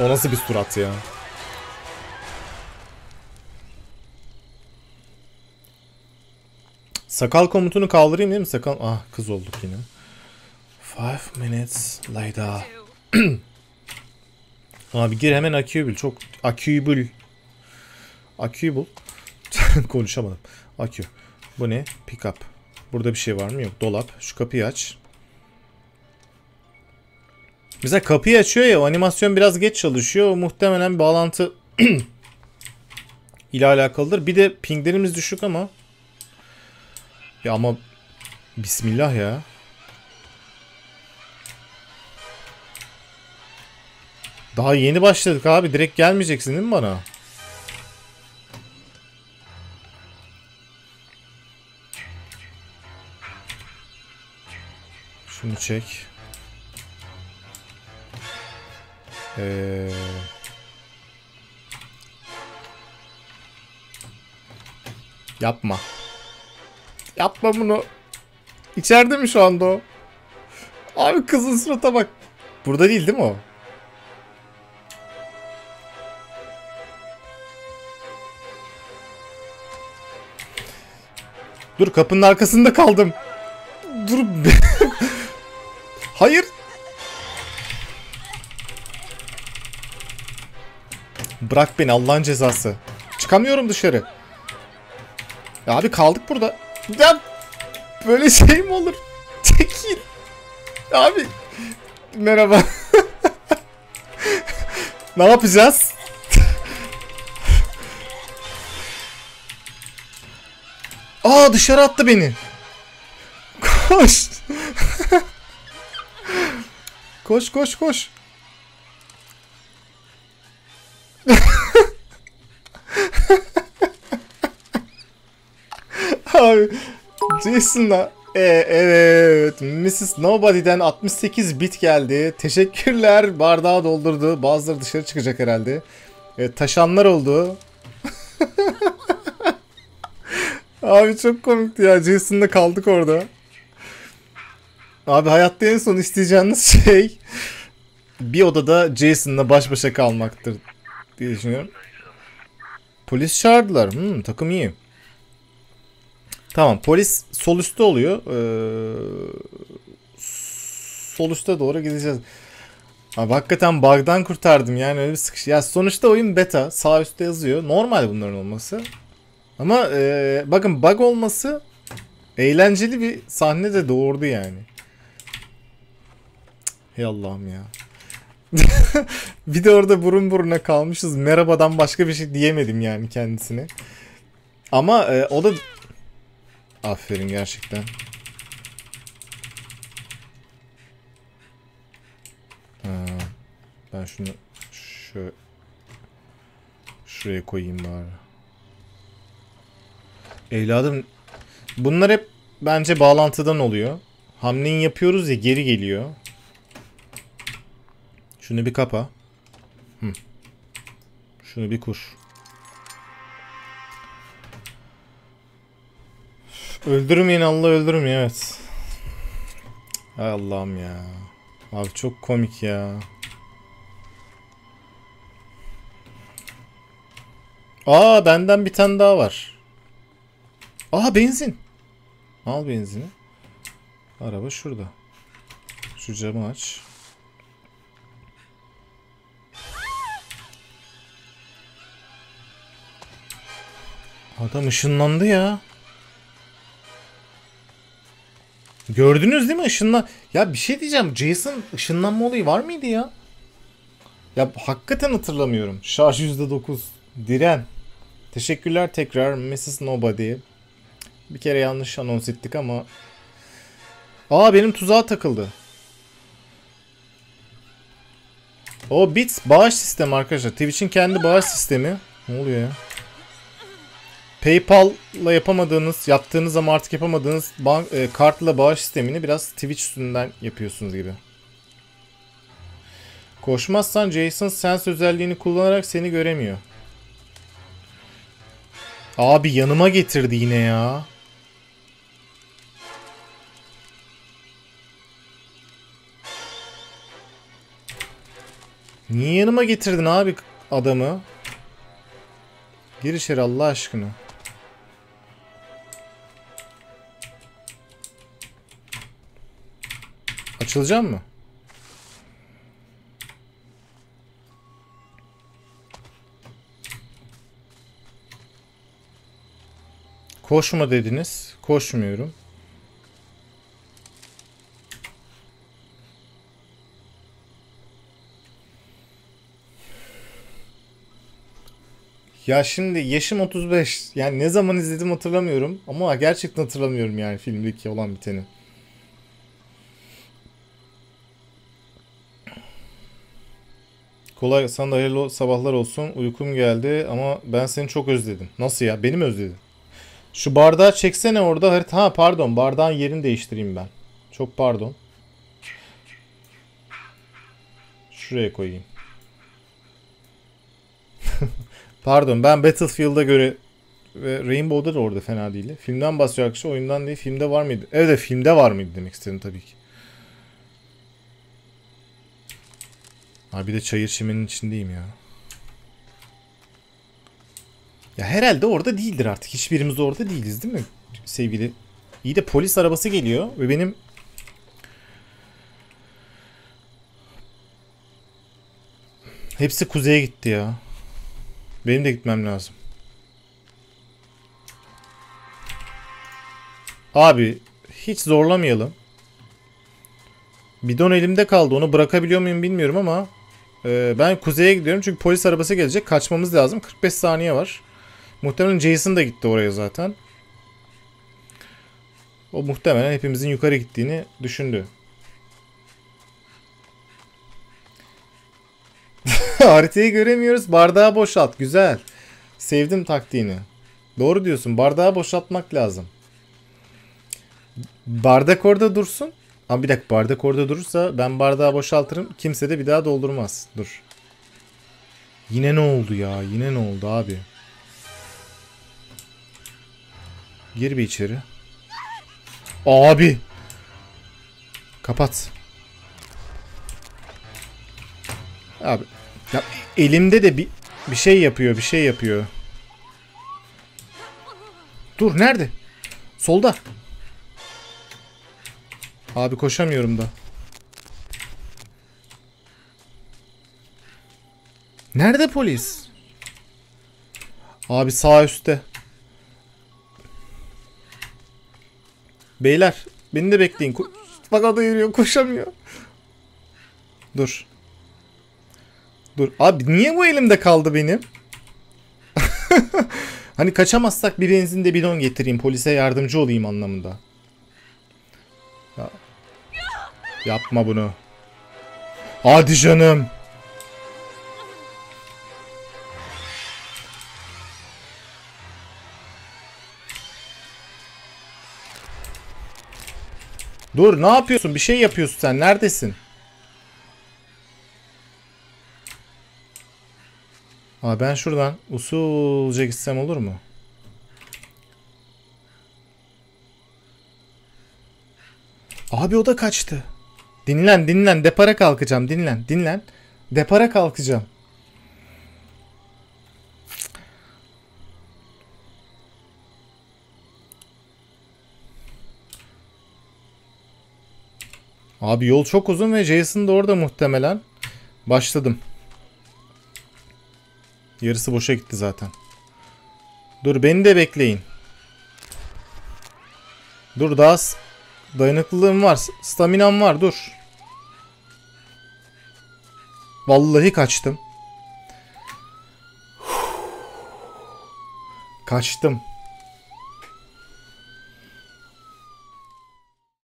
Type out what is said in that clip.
O nasıl bir surat ya? Sakal komutunu kaldırayım değil mi? Sakal... Ah kız olduk yine. Five minutes later. Abi gir hemen aküyü bul. Çok aküyü bul. Aküyü bul. Konuşamadım. Akü. Bu ne? Pick up. Burada bir şey var mı? Yok. Dolap. Şu kapıyı aç. Mesela kapıyı açıyor ya o animasyon biraz geç çalışıyor. Muhtemelen bağlantı ile alakalıdır. Bir de pinglerimiz düşük ama. Ya ama Bismillah ya. Daha yeni başladık abi. Direkt gelmeyeceksin değil mi bana? Şunu çek. Ee... Yapma. Yapma bunu. İçeride mi şu anda o? Abi kızın surata bak. Burada değil değil mi o? Dur kapının arkasında kaldım. Dur. Hayır. Bırak beni Allah'ın cezası. Çıkamıyorum dışarı. Ya abi kaldık burada. Ya böyle şey mi olur? Çekil. Abi. Merhaba. ne yapacağız? Aa dışarı attı beni. Koş. koş koş koş. Abi Jason'la e, evet Mrs. Nobody'den 68 bit geldi. Teşekkürler. Bardağı doldurdu. Bazıları dışarı çıkacak herhalde. E, taşanlar oldu. Abi çok komikti ya. Jason'la kaldık orada. Abi hayatta en son isteyeceğiniz şey bir odada Jason'la baş başa kalmaktır diye düşünüyorum. Polis çağırdılar. Hmm, takım iyi. Tamam polis sol üstte oluyor. Ee, sol üste doğru gideceğiz. Abi hakikaten bug'dan kurtardım yani öyle bir sıkış. Ya sonuçta oyun beta sağ üstte yazıyor. Normal bunların olması. Ama e, bakın bug olması eğlenceli bir sahne de doğurdu yani. Hey Allah'ım ya. bir de orada burun buruna kalmışız. Merhabadan başka bir şey diyemedim yani kendisine. Ama e, o da Aferin gerçekten. Ha, ben şunu şu şuraya koyayım bari. Evladım bunlar hep bence bağlantıdan oluyor. Hamleyi yapıyoruz ya geri geliyor. Şunu bir kapa. Hı. Şunu bir kur. Öldürmeyin Allah öldürmeyin evet. Hay Allah'ım ya. Abi çok komik ya. Aa benden bir tane daha var. Aa benzin. Al benzini. Araba şurada. Şu camı aç. Adam ışınlandı ya. Gördünüz değil mi ışınla? Ya bir şey diyeceğim. Jason ışınlanma olayı var mıydı ya? Ya hakikaten hatırlamıyorum. Şarj %9. Diren. Teşekkürler tekrar Mrs. Nobody. Bir kere yanlış anons ettik ama. Aa benim tuzağa takıldı. O Bits bağış sistemi arkadaşlar. Twitch'in kendi bağış sistemi. Ne oluyor ya? PayPal'la yapamadığınız, yaptığınız ama artık yapamadığınız bank, e, kartla bağış sistemini biraz Twitch üstünden yapıyorsunuz gibi. Koşmazsan Jason Sense özelliğini kullanarak seni göremiyor. Abi yanıma getirdi yine ya. Niye yanıma getirdin abi adamı? Gir içeri Allah aşkına. Açılacak mı? Koşma dediniz. Koşmuyorum. Ya şimdi yaşım 35. Yani ne zaman izledim hatırlamıyorum. Ama gerçekten hatırlamıyorum yani filmdeki olan biteni. Kolay sana da hayırlı sabahlar olsun. Uykum geldi ama ben seni çok özledim. Nasıl ya? Beni mi özledin? Şu bardağı çeksene orada. harita- Ha pardon bardağın yerini değiştireyim ben. Çok pardon. Şuraya koyayım. Pardon ben Battlefield'a göre ve Rainbow'da da orada fena değil. Filmden bahsediyor arkadaşlar oyundan değil. Filmde var mıydı? Evet, filmde var mıydı demek istedim tabii ki. Abi bir de çayır çimenin içindeyim ya. Ya herhalde orada değildir artık. Hiçbirimiz orada değiliz değil mi sevgili? İyi de polis arabası geliyor ve benim Hepsi kuzeye gitti ya. Benim de gitmem lazım. Abi hiç zorlamayalım. Bidon elimde kaldı. Onu bırakabiliyor muyum bilmiyorum ama e, ben kuzeye gidiyorum çünkü polis arabası gelecek. Kaçmamız lazım. 45 saniye var. Muhtemelen Jason da gitti oraya zaten. O muhtemelen hepimizin yukarı gittiğini düşündü. Haritayı göremiyoruz. Bardağı boşalt. Güzel. Sevdim taktiğini. Doğru diyorsun. Bardağı boşaltmak lazım. Bardak orada dursun. Ama bir dakika bardak orada durursa ben bardağı boşaltırım. Kimse de bir daha doldurmaz. Dur. Yine ne oldu ya? Yine ne oldu abi? Gir bir içeri. Abi. Kapat. Abi. Ya elimde de bir bir şey yapıyor, bir şey yapıyor. Dur nerede? Solda. Abi koşamıyorum da. Nerede polis? Abi sağ üstte. Beyler beni de bekleyin. Ko- Bak o da yürüyor koşamıyor. Dur. Dur. Abi niye bu elimde kaldı benim? hani kaçamazsak bir benzinde bidon getireyim polise yardımcı olayım anlamında. Yapma bunu. Hadi canım. Dur ne yapıyorsun? Bir şey yapıyorsun sen. Neredesin? Aa, ben şuradan usulca gitsem olur mu? Abi o da kaçtı. Dinlen dinlen depara kalkacağım dinlen dinlen. Depara kalkacağım. Abi yol çok uzun ve Jason da orada muhtemelen. Başladım. Yarısı boşa gitti zaten. Dur beni de bekleyin. Dur daha dayanıklılığım var. Staminam var dur. Vallahi kaçtım. Kaçtım.